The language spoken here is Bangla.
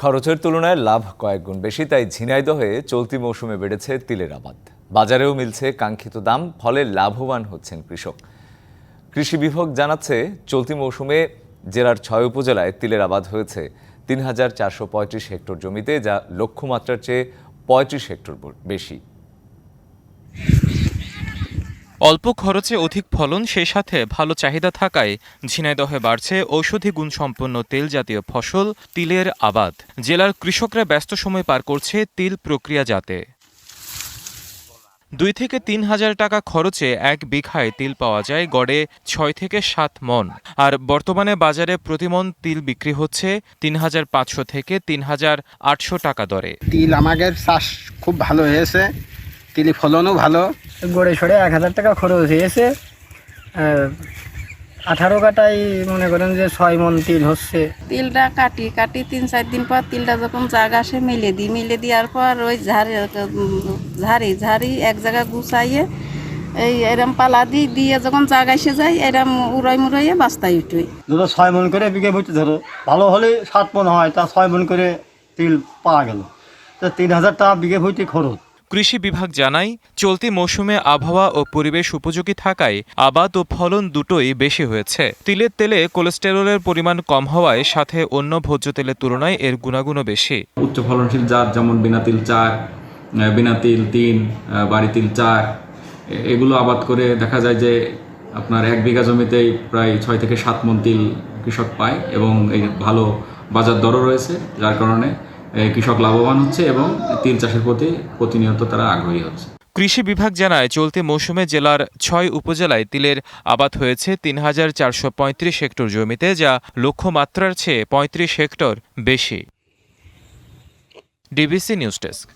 খরচের তুলনায় লাভ কয়েক গুণ বেশি, তাই ঝিনাইদহে চলতি মৌসুমে বেড়েছে তিলের আবাদ। বাজারেও মিলছে কাঙ্ক্ষিত দাম, ফলে লাভবান হচ্ছেন কৃষক। কৃষি বিভাগ জানাচ্ছে, চলতি মৌসুমে জেলার ছয় উপজেলায় তিলের আবাদ হয়েছে তিন হাজার চারশো পঁয়ত্রিশ হেক্টর জমিতে, যা লক্ষ্যমাত্রার চেয়ে পঁয়ত্রিশ হেক্টর বেশি। অল্প খরচে অধিক ফলন, সেই সাথে ভালো চাহিদা থাকায় ঝিনাইদহে বাড়ছে ঔষধি গুণসম্পন্ন তেল জাতীয় ফসল, তিলের আবাদ। জেলার কৃষকরা ব্যস্ত সময় পার করছে তিল প্রক্রিয়াজাতে দুই থেকে তিন হাজার টাকা খরচে এক বিঘায় তিল পাওয়া যায়, গড়ে ছয় থেকে সাত মন। আর বর্তমানে বাজারে প্রতিমন তিল বিক্রি হচ্ছে তিন হাজার পাঁচশো থেকে তিন হাজার আটশো টাকা দরে। তিল আমাদের চাষ খুব ভালো হয়েছে। তিলি ফলনও ভালো। গড়ে সরে এক হাজার টাকা খরচ হয়েছে। আঠারো কাটাই মনে করেন যে ছয় মন তিল হচ্ছে। তিলটা কাটি কাটি তিন চার দিন পর তিলটা যখন জাগ আসে মেলে দিই। মেলে দেওয়ার পর ওই ঝাড়ি ঝাড়ি ঝাড়ি এক জায়গায় গুছাইয়ে এই এরম পালা দিই দিয়ে যখন জাগ এসে যায় এরম উড়াই মুড়াইয়ে বাস্তায় উঠুই দুটো ছয় মন করে বিঘে বইতে ধরো। ভালো হলে সাত মন হয় তা ছয় মন করে তিল পাওয়া গেল। তো তিন হাজার টাকা বিঘে বইতে খরচ। কৃষি বিভাগ জানায়, চলতি মৌসুমে আবহাওয়া ও পরিবেশ উপযোগী থাকায় আবাদ ও ফলন দুটোই বেশি হয়েছে। তিলের তেলে কোলেস্টেরলের পরিমাণ কম হওয়ায় সাথে অন্য ভোজ্য তেলের তুলনায় এর গুণাগুণও বেশি। উচ্চ ফলনশীল জাত যেমন বিনা তিল চার বিনা তিল তিন বাড়ি তিল চার এগুলো আবাদ করে দেখা যায় যে আপনার এক বিঘা জমিতেই প্রায় ছয় থেকে সাত মন তিল কৃষক পায় এবং এই ভালো বাজার দরও রয়েছে, যার কারণে কৃষক লাভবান হচ্ছে এবং তিল চাষের প্রতি প্রতিনিয়ত তারা আগ্রহী হচ্ছে। কৃষি বিভাগ জানায়, চলতি মৌসুমে জেলার ছয় উপজেলায় তিলের আবাদ হয়েছে তিন হাজার চারশো পঁয়ত্রিশ হেক্টর জমিতে, যা লক্ষ্যমাত্রার চেয়ে পঁয়ত্রিশ হেক্টর বেশি। DBC news desk.